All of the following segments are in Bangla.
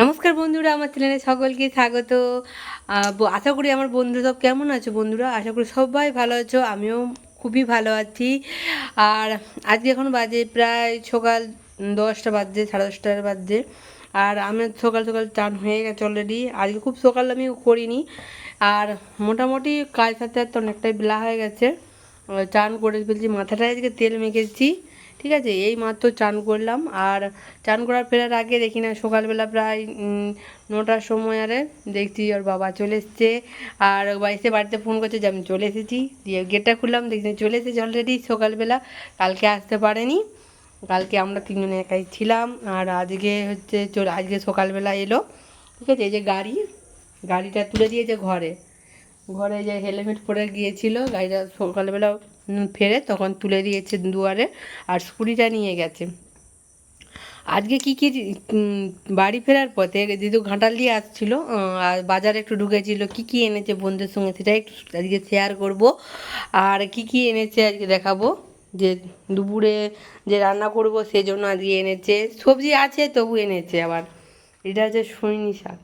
নমস্কার বন্ধুরা, আমার চ্যানেলে সকলকে স্বাগত। আশা করি আমার বন্ধুরা সব কেমন আছো বন্ধুরা? আশা করি সবাই ভালো আছো, আমিও খুবই ভালো আছি। আর আজকে এখন বাজে প্রায় সকাল দশটা বাজছে, সাড়ে দশটার বাজছে। আর আমি সকাল সকাল চান হয়ে গেছে অলরেডি আজকে খুব সকাল আমি করিনি। আর মোটামুটি কাজ সাথে সাথে অনেকটাই বেলা হয়ে গেছে। চান করে ফেলছি, মাথাটায় আজকে তেল মেখেছি। ঠিক আছে, এই মাত্র চান করলাম। আর চান করার ফেরার আগে দেখি না, সকালবেলা প্রায় নটার সময় আরে দেখছি ওর বাবা চলে এসছে। আর বাড়িতে বাড়িতে ফোন করছে যে আমি চলে এসেছি। দিয়ে গেটটা খুললাম, দেখছি চলে এসেছে অলরেডি সকালবেলা। কালকে আসতে পারেনি। কালকে আমরা তিনজনে একাই ছিলাম। আর আজকে হচ্ছে চলে আজকে সকালবেলা এলো। ঠিক আছে, এই যে গাড়ি, গাড়িটা তুলে দিয়েছে ঘরে। ঘরে যে হেলমেট পরে গিয়েছিল, গাড়িটা সকালবেলা ফেরে তখন তুলে দিয়েছে দুয়ারে আর স্কুটিটা নিয়ে গেছে। আজকে কি কি বাড়ি ফেরার পথে দিদু ঘাটাল দিয়ে আসছিল আর বাজারে একটু ঢুকেছিল, কি কি এনেছে বন্ধুদের সঙ্গে সেটাই একটু আজকে শেয়ার করব। আর কি কি এনেছে আজকে দেখাবো, যে দুপুরে যে রান্না করব সেজন্য আজকে এনেছে। সবজি আছে তবু এনেছে আবার। এটা হচ্ছে সৈনি শাক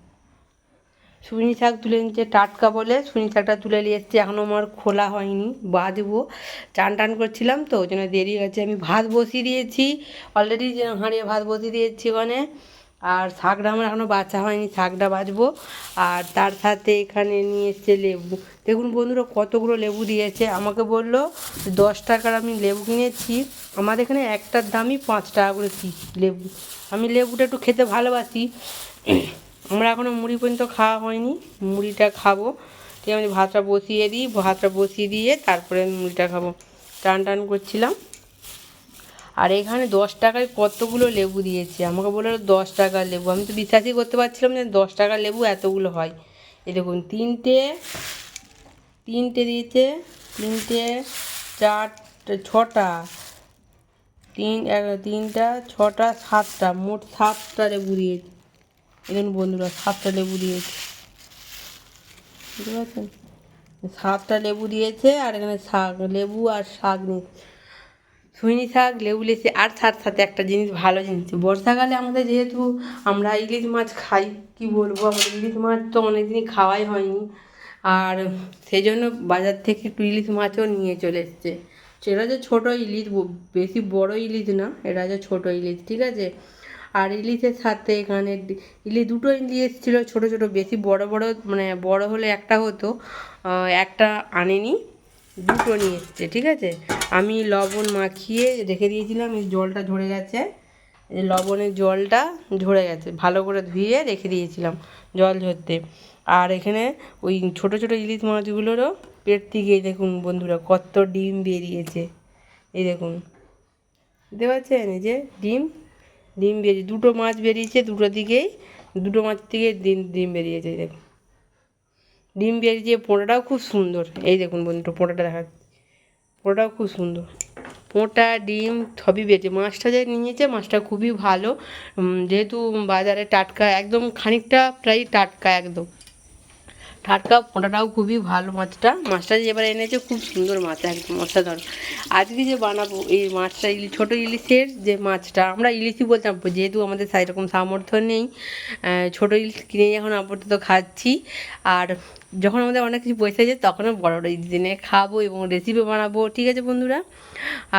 সুইনি শাক তুলে নিচ্ছে, টাটকা বলে। সুইনি শাকটা তুলে নিয়ে এসছে এখনও আমার খোলা হয়নি, বাঁধবো। চান টান করছিলাম তো, ওই জন্য দেরি হয়েছে। আমি ভাত বসিয়ে দিয়েছি অলরেডি যে হাঁড়িয়ে ভাত বসিয়ে দিয়েছি ওখানে। আর শাকটা আমার এখনও বাছা হয়নি, শাকটা বাছবো। আর তার সাথে এখানে নিয়ে এসছে লেবু। দেখুন বন্ধুরা, কতগুলো লেবু দিয়েছে। আমাকে বলল, দশ টাকার আমি লেবু কিনেছি। আমাদের এখানে একটার দামই পাঁচ টাকা করে পিস লেবু। আমি লেবুটা একটু খেতে ভালোবাসি। আমরা এখনও মুড়ি পর্যন্ত খাওয়া হয়নি। মুড়িটা খাব। ঠিক আমি ভাতটা বসিয়ে দিই। ভাতটা বসিয়ে দিয়ে তারপরে মুড়িটা খাব। টান টান করছিলাম। আর এখানে দশ টাকায় কতগুলো লেবু দিয়েছে? আমাকে বলল দশ টাকার লেবু। আমি তো বিশ্বাসই করতে পারছিলাম যে দশ টাকার লেবু এতগুলো হয়। এই দেখুন, তিনটে তিনটে দিয়েছে, তিনটে, চারটে, ছটা, তিন তিনটা, ছটা, সাতটা, মোট সাতটা লেবু দিয়েছে। দেখুন বন্ধুরা সাতটা লেবু দিয়েছে। বুঝতে পারছেন? সাতটা লেবু দিয়েছে আর এখানে শাক, লেবু আর শাক নিচ্ছে সুইনি শাক, লেবু লেছে আর সাথে সাথে একটা জিনিস ভালো জিনিস, বর্ষাকালে আমাদের যেহেতু আমরা ইলিশ মাছ খাই, কি বলব? আমাদের ইলিশ মাছ তো অনেকদিনই খাওয়াই হয়নি। আর সেই জন্য বাজার থেকে একটু ইলিশ মাছও নিয়ে চলে এসছে। সেটা যে ছোটো ইলিশ, বেশি বড় ইলিশ না এটা যে ছোটো ইলিশ, ঠিক আছে? আর ইলিশের সাথে এখানে ইলিশ দুটো ইলিশ এসেছিল ছোটো ছোটো, বেশি বড় বড় মানে বড় হলে একটা হতো। একটা আনেনি, দুটো নিয়ে এসছে, ঠিক আছে? আমি লবণ মাখিয়ে রেখে দিয়েছিলাম, এই জলটা ঝরে গেছে। লবণের জলটা ঝরে গেছে, ভালো করে ধুয়ে রেখে দিয়েছিলাম জল ঝরতে। আর এখানে ওই ছোটো ছোটো ইলিশ মাছগুলোরও পেট থেকে, দেখুন বন্ধুরা, কত ডিম বেরিয়েছে। এই দেখুন বুঝতে পারছেন এই যে ডিম ডিম বেরিয়ে দুটো মাছ বেরিয়েছে দুটো দিকেই। দুটো মাছ থেকে ডিম ডিম বেরিয়েছে দেখুন। ডিম বেরিয়েছে, পোঁটাটাও খুব সুন্দর। এই দেখুন বন্ধুটা পোঁটাটা দেখা পোঁটাটাও খুব সুন্দর। পোঁটা, ডিম সবই বেরিয়েছে। মাছটা যে নিয়েছে, মাছটা খুবই ভালো। যেহেতু বাজারে টাটকা, একদম খানিকটা প্রায় টাটকা একদম। টাটকা পোঁটাটাও খুবই ভালো মাছটা। মাছটা যে এবার এনেছে খুব সুন্দর মাছ, একদম অসাধারণ। আজকে যে বানাবো এই মাছটা ইলিশ ছোটো ইলিশের যে মাছটা, আমরা ইলিশই বলতাম যেহেতু আমাদের সেরকম সামর্থ্য নেই। ছোটো ইলিশ কিনে এখন আপাতত খাচ্ছি। আর যখন আমাদের অনেক কিছু পয়সা যায়, তখন বড় বড় এনে খাব এবং রেসিপি বানাবো। ঠিক আছে বন্ধুরা?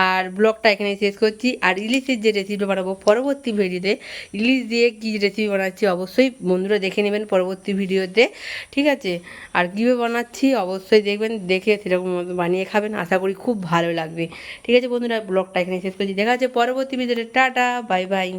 আর ব্লগটা এখানে শেষ করছি। আর ইলিশের যে রেসিপি বানাবো, পরবর্তী ভিডিওতে ইলিশ দিয়ে কী রেসিপি বানাচ্ছি অবশ্যই বন্ধুরা দেখে নেবেন পরবর্তী ভিডিওতে ঠিক আছে? আর কীভাবে বানাচ্ছি অবশ্যই দেখবেন, দেখে সেরকম বানিয়ে খাবেন। আশা করি খুব ভালো লাগবে। ঠিক আছে বন্ধুরা? ব্লগটা এখানে শেষ করছি। দেখা যাচ্ছে পরবর্তী ভিডিওতে টাটা বাই বাই